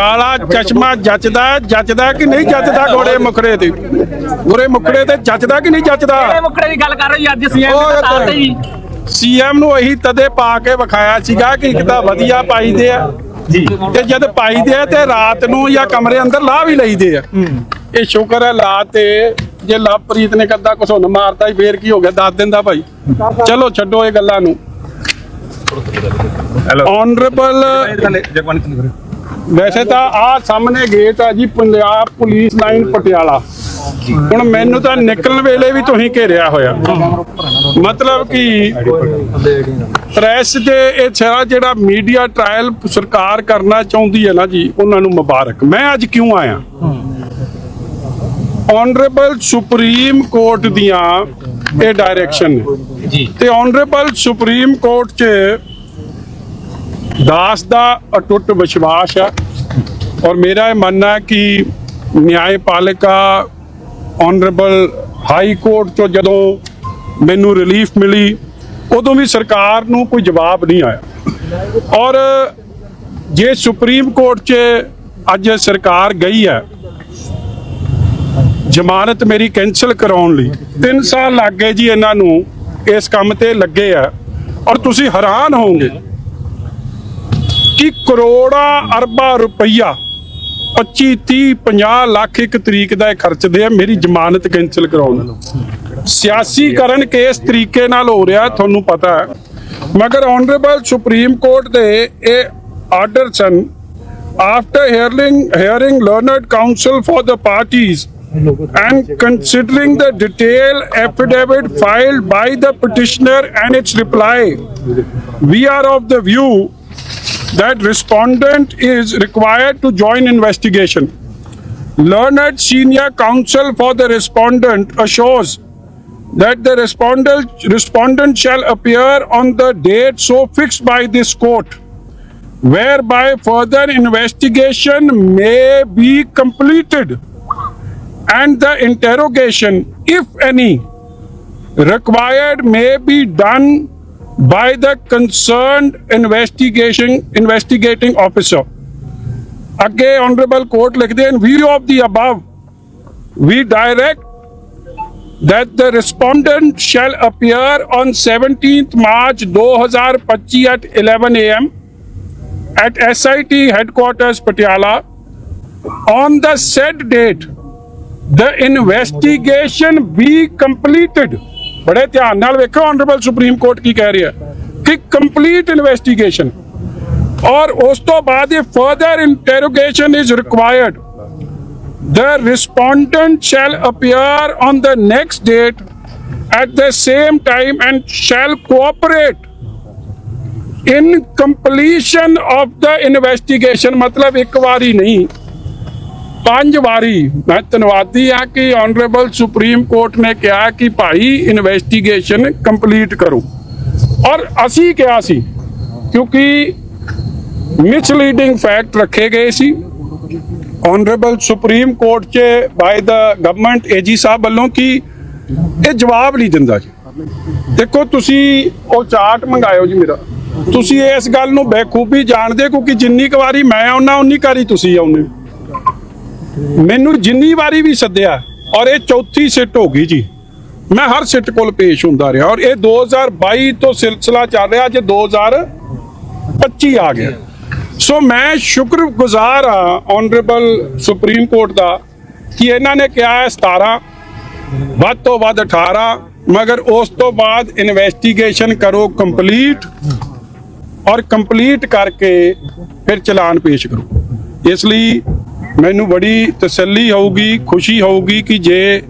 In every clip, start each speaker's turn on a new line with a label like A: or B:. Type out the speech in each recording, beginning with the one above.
A: ਕਾਲਾ ਚਸ਼ਮਾ ਜੱਚਦਾ ਜੱਚਦਾ ਕਿ ਨਹੀਂ ਜੱਚਦਾ ਗੋਰੇ ਮੁਖੜੇ ਤੇ? ਗੋਰੇ ਮੁਖੜੇ ਤੇ ਜੱਚਦਾ ਕਿ ਨਹੀਂ ਜੱਚਦਾ?
B: ਇਹ ਮੁਕੜੇ ਦੀ ਗੱਲ ਕਰ ਰਹੀ ਅੱਜ ਸੀਐਮ ਤਾਰ ਤੇ ਜੀ।
A: ਸੀਐਮ ਨੂੰ ਇਹੀ ਤਦੇ ਪਾ ਕੇ ਵਿਖਾਇਆ ਸੀਗਾ ਕਿ ਇੱਕ ਤਾਂ ਵਧੀਆ ਪਾਈਦੇ ਆ।
B: ਜੀ।
A: ਤੇ ਜਦ ਪਾਈਦੇ ਆ ਤੇ ਰਾਤ ਨੂੰ ਜਾਂ ਕਮਰੇ ਅੰਦਰ ਲਾ ਵੀ ਲਈਦੇ ਆ। ਇਹ ਸ਼ੁਕਰ ਹੈ ਲਾ ਤੇ ਜੇ ਲਵਪ੍ਰੀਤ ਨੇ ਕੱਦਾ ਕੁਛ ਹੁਣ ਮਾਰਤਾ ਹੀ ਫੇਰ ਕੀ ਹੋ ਗਿਆ? ਦੱਸ ਦਿੰਦਾ ਭਾਈ। ਚਲੋ ਛੱਡੋ ਇਹ ਗੱਲਾਂ ਨੂੰ। ਆਨਰੇਬਲ ਵੈਸੇ ਤਾਂ ਆ ਸਾਹਮਣੇ ਗੇਟ ਆ ਜੀ ਪੰਜਾਬ ਪੁਲਿਸ ਲਾਈਨ ਪਟਿਆਲਾ। ਹੁਣ ਮੈਨੂੰ ਤਾਂ ਨਿਕਲਣ ਵੇਲੇ ਵੀ ਤੁਸੀਂ ਘੇਰਿਆ ਹੋਇਆ। ਮਤਲਬ ਕਿ ਪ੍ਰੈਸ ਦੇ ਇਹ ਸਾਰਾ ਜਿਹੜਾ ਮੀਡੀਆ ਟ੍ਰਾਇਲ ਸਰਕਾਰ ਕਰਨਾ ਚਾਹੁੰਦੀ ਹੈ ਨਾ ਜੀ ਉਹਨਾਂ ਨੂੰ ਮੁਬਾਰਕ। ਮੈਂ ਅੱਜ ਕਿਉਂ ਆਇਆ? ਆਨਰੇਬਲ ਸੁਪਰੀਮ ਕੋਰਟ ਦੀਆਂ ਇਹ ਡਾਇਰੈਕਸ਼ਨ
B: ਜੀ।
A: ਤੇ ਆਨਰੇਬਲ ਸੁਪਰੀਮ ਕੋਰਟ 'ਚ ਦਾਸ ਦਾ ਅਟੁੱਟ ਵਿਸ਼ਵਾਸ ਹੈ ਔਰ ਮੇਰਾ ਇਹ ਮੰਨਣਾ ਹੈ ਕਿ ਨਿਆਂਪਾਲਿਕਾ ਆਨਰੇਬਲ ਹਾਈ ਕੋਰਟ 'ਚੋਂ ਜਦੋਂ ਮੈਨੂੰ ਰਿਲੀਫ ਮਿਲੀ, ਉਦੋਂ ਵੀ ਸਰਕਾਰ ਨੂੰ ਕੋਈ ਜਵਾਬ ਨਹੀਂ ਆਇਆ। ਔਰ ਜੇ ਸੁਪਰੀਮ ਕੋਰਟ 'ਚ ਅੱਜ ਸਰਕਾਰ ਗਈ ਹੈ, ਜ਼ਮਾਨਤ ਮੇਰੀ ਕੈਨਸਲ ਕਰਾਉਣ ਲਈ 3 ਸਾਲ ਲੱਗ ਗਏ ਜੀ ਇਹਨਾਂ ਨੂੰ, ਇਸ ਕੰਮ ਤੇ ਲੱਗੇ ਆ। ਔਰ ਤੁਸੀਂ ਹੈਰਾਨ ਹੋਵੋਗੇ ਕਿ ਕਰੋੜਾਂ ਅਰਬਾਂ ਰੁਪਈਆ 25 30 50 ਲੱਖ ਇੱਕ ਤਰੀਕ ਦਾ ਇਹ ਖਰਚਦੇ ਆ ਮੇਰੀ ਜ਼ਮਾਨਤ ਕੈਨਸਲ ਕਰਾਉਣ ਨੂੰ ਸਿਆਸੀਕਰਨ ਕਿਸ ਤਰੀਕੇ ਨਾਲ ਹੋ ਰਿਹਾ ਤੁਹਾਨੂੰ ਪਤਾ ਹੈ ਮਗਰ ਆਨਰੇਬਲ ਸੁਪਰੀਮ ਕੋਰਟ ਦੇ ਇਹ ਆਰਡਰ ਸਨ after hearing hearing learned counsel for the parties and considering the detailed affidavit filed by the petitioner and its reply we are of the view that respondent is required to join investigation. Learned senior counsel for the respondent assures that the respondent respondent shall appear on the date so fixed by this court whereby further investigation may be completed. And the interrogation, if any, required may be done by the concerned investigation investigating officer. Again, Honorable Court ਲਿਖਦੇ in view of the above, we direct that the respondent shall appear on 17th March 2025 at 11 a.m. at SIT headquarters Patiala on the said date the investigation be completed ਬੜੇ ਧਿਆਨ ਨਾਲ ਵੇਖੋ honourable supreme court ਕੀ ਕਹਿ ਰਿਹਾ ਕਿ complete investigation ਔਰ ਉਸ ਤੋਂ ਬਾਅਦ ਇਹ further interrogation is required the respondent shall appear on the next date at the same time and shall cooperate in completion of the investigation ਮਤਲਬ ਇੱਕ ਵਾਰੀ ਨਹੀਂ ਪੰਜ ਵਾਰੀ ਮੈਂ ਧੰਨਵਾਦੀ ਆ ਕਿ ਆਨਰੇਬਲ ਸੁਪਰੀਮ ਕੋਰਟ ਨੇ ਕਿਹਾ ਕਿ ਭਾਈ ਇਨਵੈਸਟੀਗੇਸ਼ਨ ਕੰਪਲੀਟ ਕਰੋ। ਔਰ ਅਸੀਂ ਕਿਹਾ ਸੀ, ਕਿਉਂਕਿ ਮਿਸਲੀਡਿੰਗ ਫੈਕਟ ਰੱਖੇ ਗਏ ਸੀ। ਆਨਰੇਬਲ ਸੁਪਰੀਮ ਕੋਰਟ 'ਚ ਬਾਈ ਦਾ ਗਵਰਨਮੈਂਟ ਏਜੀ ਸਾਹਿਬ ਵੱਲੋਂ ਕਿ ਇਹ ਜਵਾਬ ਨਹੀਂ ਦਿੰਦਾ ਜੀ। ਦੇਖੋ ਤੁਸੀਂ ਉਹ ਚਾਰਟ ਮੰਗਾਇਓ ਜੀ ਮੇਰਾ। ਤੁਸੀਂ ਇਸ ਗੱਲ ਨੂੰ ਬੇਖੂਬੀ ਜਾਣਦੇ ਕਿਉਂਕਿ ਜਿੰਨੀ ਕੁ ਵਾਰੀ ਮੈਂ ਆਉਣਾ ਉਨੀ ਵਾਰੀ ਤੁਸੀਂ ਆਉਨੇ ਮੈਨੂੰ ਜਿੰਨੀ ਵਾਰੀ ਵੀ ਸੱਦਿਆ, ਔਰ ਇਹ ਚੌਥੀ ਸਿੱਟ ਹੋ ਗਈ ਜੀ, ਮੈਂ ਹਰ ਸਿੱਟ ਕੋਲ ਪੇਸ਼ ਹੁੰਦਾ ਰਿਹਾ, ਔਰ ਇਹ 2022 ਤੋਂ ਸਿਲਸਿਲਾ ਚੱਲ ਰਿਹਾ, ਅੱਜ 2025 ਆ ਗਿਆ। ਸੋ ਮੈਂ ਸ਼ੁਕਰਗੁਜ਼ਾਰ ਆ ਆਨਰੇਬਲ ਸੁਪਰੀਮ ਕੋਰਟ ਦਾ, ਕਿ ਇਹਨਾਂ ਨੇ ਕਿਹਾ ਹੈ 17 ਵੱਧ ਤੋਂ ਵੱਧ 18 ਮਗਰ ਉਸ ਤੋਂ ਬਾਅਦ ਇਨਵੈਸਟੀਗੇਸ਼ਨ ਕਰੋ ਕੰਪਲੀਟ ਔਰ ਕੰਪਲੀਟ ਕਰਕੇ ਫਿਰ ਚਲਾਨ ਪੇਸ਼ ਕਰੋ। ਇਸ ਲਈ ਮੈਨੂੰ ਬੜੀ ਤਸੱਲੀ ਹੋਊਗੀ, ਖੁਸ਼ੀ ਹੋਊਗੀ ਕਿ ਜੇ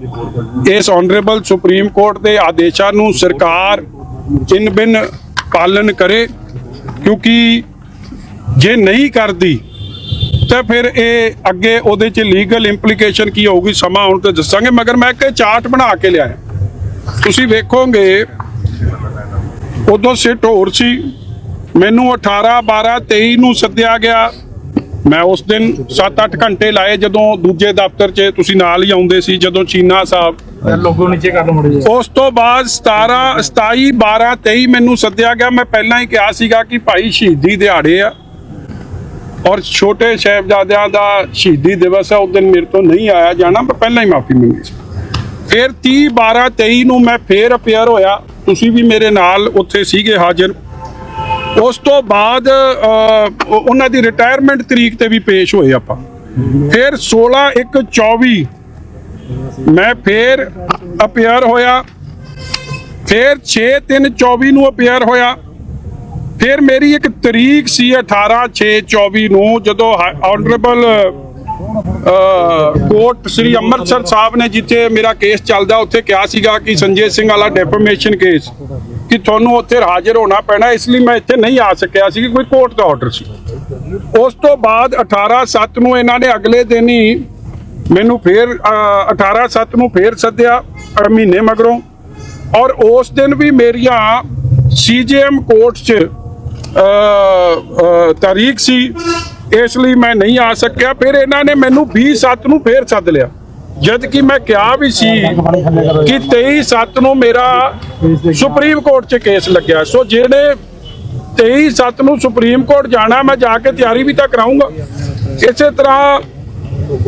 A: ਇਸ ਆਨਰੇਬਲ ਸੁਪਰੀਮ ਕੋਰਟ ਦੇ ਆਦੇਸ਼ਾਂ ਨੂੰ ਸਰਕਾਰ ਚਿੰਨ ਬਿਨ ਪਾਲਨ ਕਰੇ, ਕਿਉਂਕਿ ਜੇ ਨਹੀਂ ਕਰਦੀ, ਤਾਂ ਫਿਰ ਇਹ ਅੱਗੇ ਉਹਦੇ ਚ ਲੀਗਲ ਇੰਪਲੀਕੇਸ਼ਨ ਕੀ ਹੋਊਗੀ, ਸਮਾਂ ਆਉਣ ਤੇ ਦੱਸਾਂਗੇ, ਮਗਰ ਮੈਂ ਇੱਕ ਚਾਰਟ ਬਣਾ ਕੇ ਲਿਆਇਆ ਤੁਸੀਂ ਵੇਖੋਗੇ, ਉਦੋਂ ਸਿੱਟ ਹੋਰ ਸੀ, ਮੈਨੂੰ 18 12 23 ਨੂੰ ਸੱਦਿਆ ਗਿਆ ਮੈਂ ਉਸ ਦਿਨ 7-8 ਘੰਟੇ ਲਾਏ ਜਦੋਂ ਦੂਜੇ ਦਫ਼ਤਰ 'ਚ ਤੁਸੀਂ ਨਾਲ ਹੀ ਆਉਂਦੇ ਸੀ ਜਦੋਂ ਚੀਨਾ ਸਾਹਿਬ।
B: ਲੋਗੋ ਨੀਚੇ ਕਰ ਮੁੜੇ
A: ਉਸ ਤੋਂ ਬਾਅਦ 17 27 12 23 ਮੈਨੂੰ ਸੱਦਿਆ ਗਿਆ। ਮੈਂ ਪਹਿਲਾਂ ਹੀ ਕਿਹਾ ਸੀਗਾ ਕਿ ਭਾਈ ਸ਼ਹੀਦੀ ਦਿਹਾੜੇ ਆ। ਔਰ ਛੋਟੇ ਸਾਹਿਬਜ਼ਾਦਿਆਂ ਦਾ ਸ਼ਹੀਦੀ ਦਿਵਸ ਹੈ ਉਸ ਦਿਨ ਮੇਰੇ ਤੋਂ ਨਹੀਂ ਆਇਆ ਜਾਣਾ ਮੈਂ ਪਹਿਲਾਂ ਹੀ ਮਾਫੀ ਮੰਗੀ ਸੀ। ਫਿਰ 30 12 23 ਨੂੰ ਮੈਂ ਫੇਰ ਅਪੀਅਰ ਹੋਇਆ। ਤੁਸੀਂ ਵੀ ਮੇਰੇ ਨਾਲ ਉੱਥੇ ਸੀਗੇ ਹਾਜ਼ਰ। ਉਸ ਤੋਂ ਬਾਅਦ ਉਹਨਾਂ ਦੀ ਰਿਟਾਇਰਮੈਂਟ ਤਰੀਕ ਤੇ ਵੀ ਪੇਸ਼ ਹੋਏ ਆਪਾਂ। ਫਿਰ 16 1 24 ਮੈਂ ਫਿਰ ਅਪੀਅਰ ਹੋਇਆ। ਫਿਰ 6 3 24 ਨੂੰ ਅਪੀਅਰ ਹੋਇਆ। ਫਿਰ ਮੇਰੀ ਇੱਕ ਤਰੀਕ ਸੀ 18 6 24 ਨੂੰ, ਜਦੋਂ ਆਨਰੇਬਲ ਕੋਰਟ ਸ੍ਰੀ ਅੰਮ੍ਰਿਤਸਰ ਸਾਹਿਬ ਨੇ ਜਿੱਥੇ ਮੇਰਾ ਕੇਸ ਚੱਲਦਾ, ਉੱਥੇ ਕਿਹਾ ਸੀਗਾ ਕਿ ਸੰਜੇ ਸਿੰਘ ਵਾਲਾ ਡੈਫਰਮੇਸ਼ਨ ਕੇਸ ਕਿ ਤੁਹਾਨੂੰ ਉੱਥੇ ਹਾਜ਼ਰ ਹੋਣਾ ਪੈਣਾ ਇਸ ਲਈ ਮੈਂ ਇੱਥੇ ਨਹੀਂ ਆ ਸਕਿਆ ਸੀ ਕਿ ਕੋਈ ਕੋਰਟ ਦਾ ਆਰਡਰ ਸੀ। ਉਸ ਤੋਂ ਬਾਅਦ 18 7 ਨੂੰ ਇਹਨਾਂ ਨੇ ਅਗਲੇ ਦਿਨ ਹੀ ਮੈਨੂੰ ਫੇਰ 18 7 ਨੂੰ ਫੇਰ ਸੱਦਿਆ ਅ, ਮਹੀਨੇ ਮਗਰੋਂ। ਔਰ ਉਸ ਦਿਨ ਵੀ ਮੇਰੀਆਂ ਸੀਜੀਐਮ ਕੋਰਟ 'ਚ ਤਾਰੀਖ ਸੀ ਇਸ ਲਈ ਮੈਂ ਨਹੀਂ ਆ ਸਕਿਆ। ਫਿਰ ਇਹਨਾਂ ਨੇ ਮੈਨੂੰ 20 7 ਨੂੰ ਫੇਰ ਸੱਦ ਲਿਆ। ਜਦ ਕਿ ਮੈਂ ਕਿਹਾ ਵੀ ਸੀ ਕਿ 23 7 ਨੂੰ ਮੇਰਾ ਸੁਪਰੀਮ ਕੋਰਟ 'ਚ ਕੇਸ ਲੱਗਿਆ। ਸੋ ਜਿਹੜੇ 23 7 ਨੂੰ ਸੁਪਰੀਮ ਕੋਰਟ ਜਾਣਾ, ਮੈਂ ਜਾ ਕੇ ਤਿਆਰੀ ਵੀ ਤਾਂ ਕਰਾਉਂਗਾ ਇਸੇ ਤਰ੍ਹਾਂ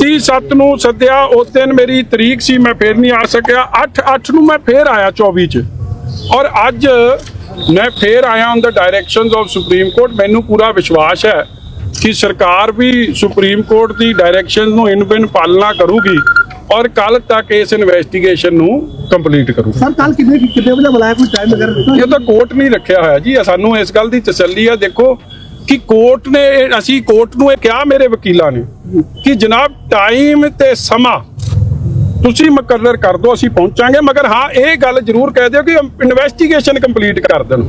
A: 30 7 ਨੂੰ ਸੱਦਿਆ, ਉਸ ਦਿਨ ਮੇਰੀ ਤਰੀਕ ਸੀ, ਮੈਂ ਫੇਰ ਨਹੀਂ ਆ ਸਕਿਆ। 8 8 ਨੂੰ ਮੈਂ ਫੇਰ ਆਇਆ 24 ਚ। ਔਰ ਅੱਜ ਮੈਂ ਫੇਰ ਆਇਆ on the directions of supreme court ਮੈਨੂੰ ਪੂਰਾ ਵਿਸ਼ਵਾਸ ਹੈ ਕਿ ਸਰਕਾਰ ਵੀ ਸੁਪਰੀਮ ਕੋਰਟ ਦੀ ਡਾਇਰੈਕਸ਼ਨ ਨੂੰ ਇਨ ਬਿਨ ਪਾਲਣਾ ਕਰੂਗੀ। ਔਰ ਕੱਲ ਤੱਕ ਇਸ ਇਨਵੈਸਟੀਗੇਸ਼ਨ ਨੂੰ ਕੰਪਲੀਟ ਕਰੂਗੀ
C: ਸਰ ਕੱਲ ਕਿੰਨੇ ਕਿੰਨੇ ਵਜੇ ਬੁਲਾਇਆ ਕੋਈ ਟਾਈਮ ਵਗੈਰਾ ਦਿੱਤਾ?
A: ਇਹ ਤਾਂ ਕੋਰਟ ਨਹੀਂ ਰੱਖਿਆ ਹੋਇਆ ਜੀ। ਸਾਨੂੰ ਇਸ ਗੱਲ ਦੀ ਤਸੱਲੀ ਆ। ਦੇਖੋ ਕਿ ਕੋਰਟ ਨੇ ਅਸੀਂ ਕੋਰਟ ਨੂੰ ਇਹ ਕਿਹਾ ਮੇਰੇ ਵਕੀਲਾਂ ਨੇ ਕਿ ਜਨਾਬ ਟਾਈਮ ਤੇ ਸਮਾਂ ਤੁਸੀਂ ਮੁਕਰਰ ਕਰ ਦਿਓ ਅਸੀਂ ਪਹੁੰਚਾਂਗੇ। ਮਗਰ ਹਾਂ ਇਹ ਗੱਲ ਜ਼ਰੂਰ ਕਹਿ ਦਿਓ ਕਿ ਇਨਵੈਸਟੀਗੇਸ਼ਨ ਕੰਪਲੀਟ ਕਰ ਦੇਣ।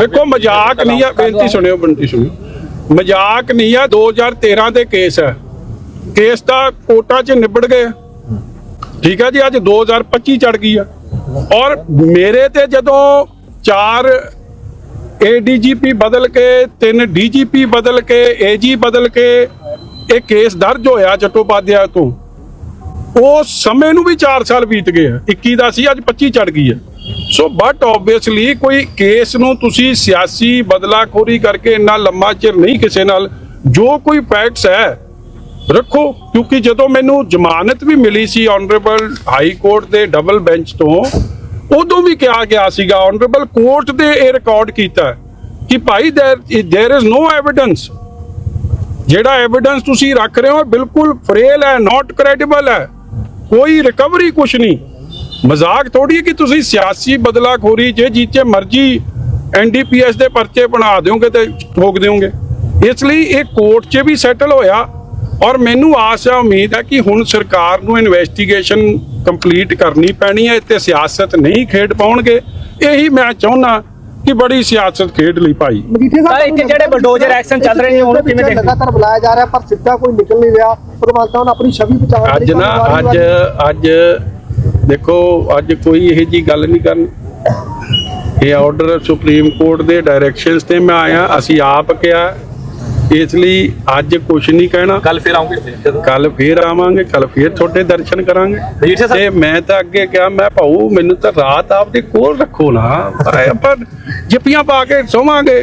A: ਵੇਖੋ ਮਜ਼ਾਕ ਨਹੀਂ ਆ। ਬੇਨਤੀ ਸੁਣਿਓ ਬੰਟੀ ਸੁਣਿਓ। ਮਜ਼ਾਕ ਨਹੀਂ ਆ। 2013 ਦੇ ਕੇਸ ਹੈ ਕੇਸ ਤਾਂ ਕੋਰਟਾਂ 'ਚ ਨਿਬੜ ਗਏ। ਠੀਕ ਹੈ ਜੀ, ਅੱਜ 2025 ਚੜ ਗਈ ਆ। ਔਰ ਮੇਰੇ ਤੇ ਜਦੋਂ ਚਾਰ ਏਡੀਜੀਪੀ ਬਦਲ ਕੇ, ਤਿੰਨ ਡੀਜੀਪੀ ਬਦਲ ਕੇ ਏਜੀ ਬਦਲ ਕੇ ਇਹ ਕੇਸ ਦਰਜ ਹੋਇਆ ਚਟੋਪਾਧਿਆ ਤੋਂ, ਉਹ ਸਮੇਂ ਨੂੰ ਵੀ 4 ਸਾਲ ਬੀਤ ਗਏ ਆ। 21 ਦਾ ਸੀ, ਅੱਜ 25 ਚੜ ਗਈ ਹੈ ਸੋ ਬਟ ਆਬਵੀਅਸਲੀ ਕੋਈ ਕੇਸ ਨੂੰ ਤੁਸੀਂ ਸਿਆਸੀ ਬਦਲਾਖੋਰੀ ਕਰਕੇ ਇੰਨਾ ਲੰਮਾ ਚਿਰ ਨਹੀਂ ਕਿਸੇ ਨਾਲ, ਜੋ ਕੋਈ ਫੈਕਟਸ ਹੈ ਰੱਖੋ ਕਿਉਂਕਿ ਜਦੋਂ ਮੈਨੂੰ ਜ਼ਮਾਨਤ ਵੀ ਮਿਲੀ ਸੀ ਆਨਰੇਬਲ ਹਾਈ ਕੋਰਟ ਦੇ ਡਬਲ ਬੈਂਚ ਤੋਂ ਉਦੋਂ ਵੀ ਕਿਹਾ ਗਿਆ ਸੀਗਾ ਆਨਰੇਬਲ ਕੋਰਟ ਦੇ ਇਹ ਰਿਕਾਰਡ ਕੀਤਾ ਹੈ ਕਿ ਭਾਈ there there is no evidence ਜਿਹੜਾ ਐਵੀਡੈਂਸ ਤੁਸੀਂ ਰੱਖ ਰਹੇ ਹੋ ਬਿਲਕੁਲ ਫਰੇਲ ਹੈ ਨਾਟ ਕ੍ਰੈਡੀਬਲ ਹੈ ਕੋਈ ਰਿਕਵਰੀ ਕੁਛ ਨਹੀਂ ਮਜ਼ਾਕ ਥੋੜੀ ਹੈ ਕਿ ਤੁਸੀਂ ਸਿਆਸੀ ਬਦਲਾਖੋਰੀ ਜੇ ਜੀਚੇ ਮਰਜ਼ੀ ਐਨਡੀਪੀਐਸ ਦੇ ਪਰਚੇ ਬਣਾ ਦਿਓਗੇ ਤੇ ਠੋਕ ਦਿਓਗੇ ਇਸ ਲਈ ਇਹ ਕੋਰਟ 'ਚ ਵੀ ਸੈਟਲ ਹੋਇਆ ਔਰ ਮੈਨੂੰ ਆਸ ਹੈ ਉਮੀਦ ਹੈ ਕਿ ਹੁਣ ਸਰਕਾਰ ਨੂੰ ਇਨਵੈਸਟੀਗੇਸ਼ਨ ਕੰਪਲੀਟ ਕਰਨੀ ਪੈਣੀ ਹੈ ਤੇ ਸਿਆਸਤ ਨਹੀਂ ਖੇਡ ਪਾਉਣਗੇ। ਇਹੀ ਮੈਂ ਚਾਹੁੰਦਾ ਕਿ ਬੜੀ ਸਿਆਸਤ ਖੇਡ ਲਈ ਭਾਈ।
C: ਮਜੀਠੇ
B: ਸਰ, ਇੱਥੇ ਜਿਹੜੇ bulldozer action ਚੱਲ ਰਹੇ ਨੇ, ਉਹਨੂੰ ਕਿਵੇਂ ਦੇਖਦੇ?
C: ਲਗਾਤਾਰ ਬੁਲਾਇਆ ਜਾ ਰਿਹਾ ਪਰ ਸਿੱਧਾ ਕੋਈ ਨਿਕਲ ਨਹੀਂ ਰਿਹਾ। ਭਗਵੰਤ ਮਾਨ ਆਪਣੀ ਛਵੀ ਬਚਾਉਣ ਲਈ
A: ਅੱਜ ਨਾ ਅੱਜ ਅੱਜ ਦੇਖੋ ਅੱਜ ਕੋਈ ਇਹੋ ਜੀ ਗੱਲ ਨਹੀਂ ਕਰਨੀ। ਇਹ ਆਰਡਰ ਸੁਪਰੀਮ ਕੋਰਟ ਦੇ ਡਾਇਰੈਕਸ਼ਨਸ ਤੇ ਮੈਂ ਆਇਆ ਅਸੀਂ ਆਪ ਕਿਹਾ। ਇਸ ਲਈ ਅੱਜ ਕੁਝ ਨਹੀਂ ਕਹਿਣਾ।
B: ਕੱਲ ਫਿਰ ਆਉਂਗੇ
A: ਕੱਲ ਫੇਰ ਆਵਾਂਗੇ ਕੱਲ ਫੇਰ ਤੁਹਾਡੇ ਦਰਸ਼ਨ ਕਰਾਂਗੇ। ਤੇ ਮੈਂ ਤਾਂ ਅੱਗੇ ਕਿਹਾ ਮੈਂ ਭਾਊ ਮੈਨੂੰ ਤਾਂ ਰਾਤ ਆਪਦੇ ਕੋਲ ਰੱਖੋ ਨਾ। ਪਰ ਆਪਾਂ ਜੱਪੀਆਂ ਪਾ ਕੇ ਸੋਵਾਂਗੇ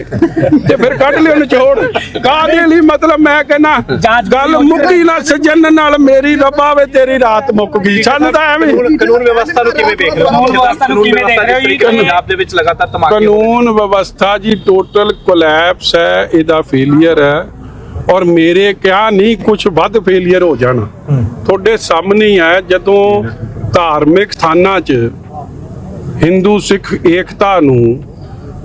A: ਤੇ ਫਿਰ ਕੱਢ ਲਿਓ ਨਿਚੋੜ ਕਾਹਦੇ ਲਈ? ਮਤਲਬ ਮੈਂ ਕਹਿੰਦਾ ਗੱਲ ਮੁੱਕੀ ਨਾ ਸੱਜਣ ਨਾਲ ਮੇਰੀ ਰੱਬਾ ਵੇ ਤੇਰੀ ਰਾਤ ਮੁੱਕ ਗਈ। ਸਾਨੂੰ ਤਾਂ ਐਵੇਂ
D: ਕਾਨੂੰਨ ਵਿਵਸਥਾ ਨੂੰ ਕਿਵੇਂ ਦੇਖ ਰਹੇ ਹੋ?
B: ਕਾਨੂੰਨ ਵਿਵਸਥਾ ਨੂੰ ਕਿਵੇਂ ਦੇਖ ਰਹੇ ਹੋ ਜੀ?
D: ਪੰਜਾਬ ਦੇ ਵਿੱਚ ਲਗਾਤਾਰ ਧਮਾਕੇ
A: ਕਾਨੂੰਨ ਵਿਵਸਥਾ ਜੀ ਟੋਟਲ ਕੋਲੈਪਸ ਹੈ ਇਹਦਾ ਫੇਲਿਅਰ ਹੈ। ਔਰ ਮੇਰੇ ਕਿਹਾ ਨਹੀਂ ਕੁਝ ਵੱਧ ਫੇਲਿਅਰ ਹੋ ਜਾਣਾ। ਤੁਹਾਡੇ ਸਾਹਮਣੇ ਹੀ ਹੈ ਜਦੋਂ ਧਾਰਮਿਕ ਸਥਾਨਾਂ 'ਚ ਹਿੰਦੂ ਸਿੱਖ ਏਕਤਾ ਨੂੰ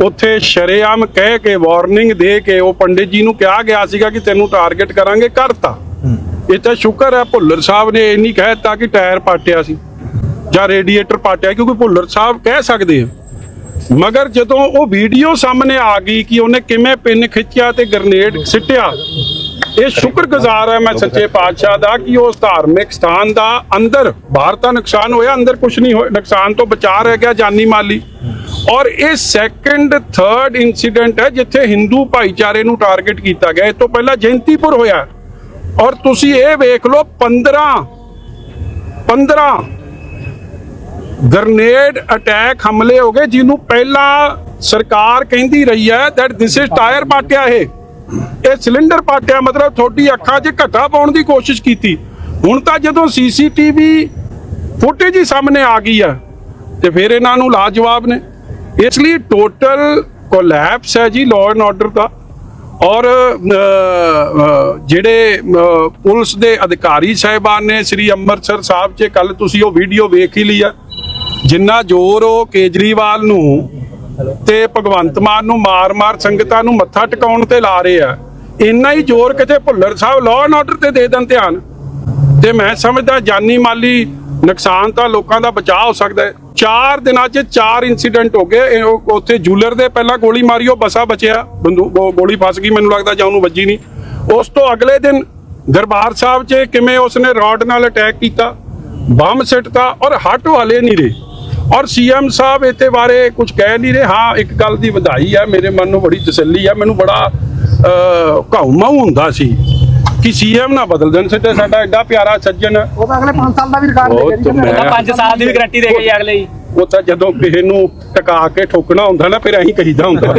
A: ਉੱਥੇ ਸ਼ਰੇਆਮ ਕਹਿ ਕੇ ਵਾਰਨਿੰਗ ਦੇ ਕੇ ਉਹ ਪੰਡਿਤ ਜੀ ਨੂੰ ਕਿਹਾ ਗਿਆ ਸੀਗਾ ਕਿ ਤੈਨੂੰ ਟਾਰਗੇਟ ਕਰਾਂਗੇ ਕਰਤਾ। ਇਹ ਤਾਂ ਸ਼ੁਕਰ ਹੈ ਭੁੱਲਰ ਸਾਹਿਬ ਨੇ ਇੰਨੀ ਕਹਿ ਦਿੱਤਾ ਕਿ ਟਾਇਰ ਪਾਟਿਆ ਸੀ ਜਾਂ ਰੇਡੀਏਟਰ ਪਾਟਿਆ ਕਿਉਂਕਿ ਭੁੱਲਰ ਸਾਹਿਬ ਕਹਿ ਸਕਦੇ ਆ। ਮਗਰ ਜਦੋਂ ਉਹ ਵੀਡੀਓ ਸਾਹਮਣੇ ਆ ਗਈ ਕਿ ਉਹਨੇ ਕਿਵੇਂ ਪਿੰਨ ਖਿੱਚਿਆ ਤੇ ਗ੍ਰਨੇਡ ਸਿੱਟਿਆ, ਇਹ ਸ਼ੁਕਰਗੁਜ਼ਾਰ ਹੈ ਮੈਂ ਸੱਚੇ ਪਾਤਸ਼ਾਹ ਦਾ ਕਿ ਉਸ ਧਾਰਮਿਕ ਸਥਾਨ ਦਾ ਅੰਦਰ ਬਾਹਰ ਤਾਂ ਨੁਕਸਾਨ ਹੋਇਆ, ਅੰਦਰ ਕੁਝ ਨਹੀਂ ਹੋਇਆ, ਨੁਕਸਾਨ ਤੋਂ ਬਚਾ ਰਹਿ ਗਿਆ ਜਾਨੀ ਮਾਲੀ। ਔਰ ਇਹ ਸੈਕੰਡ ਥਰਡ ਇਨਸੀਡੈਂਟ ਹੈ ਜਿੱਥੇ ਹਿੰਦੂ ਭਾਈਚਾਰੇ ਨੂੰ ਟਾਰਗੇਟ ਕੀਤਾ ਗਿਆ। ਇਸ ਤੋਂ ਪਹਿਲਾਂ ਜੈਂਤੀਪੁਰ ਹੋਇਆ। ਔਰ ਤੁਸੀਂ ਇਹ ਵੇਖ ਲਓ 15 15 ਗ੍ਰਨੇਡ ਅਟੈਕ ਹਮਲੇ ਹੋ ਗਏ, ਜਿਹਨੂੰ ਪਹਿਲਾਂ ਸਰਕਾਰ ਕਹਿੰਦੀ ਰਹੀ ਹੈ ਦੈਟ ਥਿਸ ਇਜ਼ ਟਾਇਰ ਪਾਟਿਆ ਇਹ। ਇਹ ਸਿਲੰਡਰ ਪਾਟਿਆ, ਮਤਲਬ ਤੁਹਾਡੀ ਅੱਖਾਂ 'ਚ ਘਟਾ ਪਾਉਣ ਦੀ ਕੋਸ਼ਿਸ਼ ਕੀਤੀ। ਹੁਣ ਤਾਂ ਜਦੋਂ ਸੀਸੀਟੀਵੀ ਫੁਟੇਜ ਹੀ ਸਾਹਮਣੇ ਆ ਗਈ ਆ ਤੇ ਫਿਰ ਇਹਨਾਂ ਨੂੰ ਲਾਜਵਾਬ ਨੇ। ਇਸ ਲਈ ਟੋਟਲ ਕੋਲੈਪਸ ਹੈ ਜੀ ਲਾਅ ਐਂਡ ਆਰਡਰ ਦਾ। ਔਰ ਜਿਹੜੇ ਪੁਲਿਸ ਦੇ ਅਧਿਕਾਰੀ ਸਾਹਿਬਾਨ ਨੇ, ਸ੍ਰੀ ਅੰਮ੍ਰਿਤਸਰ ਸਾਹਿਬ 'ਚ ਕੱਲ ਤੁਸੀਂ ਉਹ ਵੀਡੀਓ ਵੇਖ ਹੀ ਲਈ ਆ ਜਿੰਨਾ ਜ਼ੋਰ ਉਹ ਕੇਜਰੀਵਾਲ ਨੂੰ ਤੇ ਭਗਵੰਤ ਮਾਨ ਨੂੰ ਮਾਰ-ਮਾਰ ਸੰਗਤਾਂ ਨੂੰ ਮੱਥਾ ਟਿਕਾਉਣ ਤੇ ਲਾ ਰਹੇ ਆ, ਇੰਨਾ ਹੀ ਜ਼ੋਰ ਕਿਤੇ Bhullar Sahib law and order ਤੇ ਦੇ ਦੇਣ ਧਿਆਨ। ਤੇ ਮੈਂ ਸਮਝਦਾ ਜਾਨੀ ਮਾਲੀ ਨੁਕਸਾਨ ਤਾਂ ਲੋਕਾਂ ਦਾ ਬਚਾਅ ਹੋ ਸਕਦਾ ਹੈ। ਚਾਰ ਦਿਨਾਂ 'ਚ ਚਾਰ ਇਨਸੀਡੈਂਟ ਹੋ ਗਏ ਉੱਥੇ ਜੂਲਰ ਦੇ ਪਹਿਲਾਂ ਗੋਲੀ ਮਾਰੀ, ਉਹ ਬਸਾ ਬਚਿਆ ਬੰਦੂਕ ਗੋਲੀ ਫਸ ਗਈ, ਮੈਨੂੰ ਲੱਗਦਾ ਜਾਂ ਉਹਨੂੰ ਵੱਜੀ ਨਹੀਂ। ਉਸ ਤੋਂ ਅਗਲੇ ਦਿਨ ਦਰਬਾਰ ਸਾਹਿਬ 'ਚ ਕਿਵੇਂ ਉਸਨੇ ਰੌਡ ਨਾਲ ਅਟੈਕ ਕੀਤਾ, ਬੰਬ ਸਿੱਟਤਾ ਔਰ ਹਟ ਵਾਲੇ ਨਹੀਂ ਰਹੇ। ਔਰ ਸੀਐਮ ਸਾਹਿਬ ਇੱਥੇ ਬਾਰੇ ਕੁਝ ਕਹਿ ਨਹੀਂ ਰਹੇ। ਹਾਂ ਇੱਕ ਗੱਲ ਦੀ ਵਧਾਈ ਹੈ ਮੇਰੇ ਮਨ ਨੂੰ ਬੜੀ ਤਸੱਲੀ ਹੈ ਮੈਨੂੰ ਬੜਾ ਘਾਉਮਾਉ ਹੁੰਦਾ ਸੀ ਕਿ ਸੀਐਮ ਨਾ ਬਦਲ ਦੇਣ। ਸਿੱਟੇ ਸਾਡਾ ਐਡਾ ਪਿਆਰਾ ਸੱਜਣ।
C: ਉਹ ਤਾਂ ਅਗਲੇ 5 ਸਾਲ ਦਾ ਵੀ ਰਿਕਾਰਡ
A: ਉਹ
C: ਦੇ
A: ਤਾਂ ਮੈਂ-
B: ਤਾਂ 5 ਸਾਲ ਦੀ ਵੀ ਗਾਰੰਟੀ ਦੇ ਗਈ ਅਗਲੇ ਹੀ
A: ਉਹ ਤਾਂ ਜਦੋਂ ਕਿਸੇ ਨੂੰ ਟਿਕਾ ਕੇ ਠੋਕਣਾ ਹੁੰਦਾ ਨਾ ਫਿਰ ਐਂ ਕਹੀਦਾ ਹੁੰਦਾ।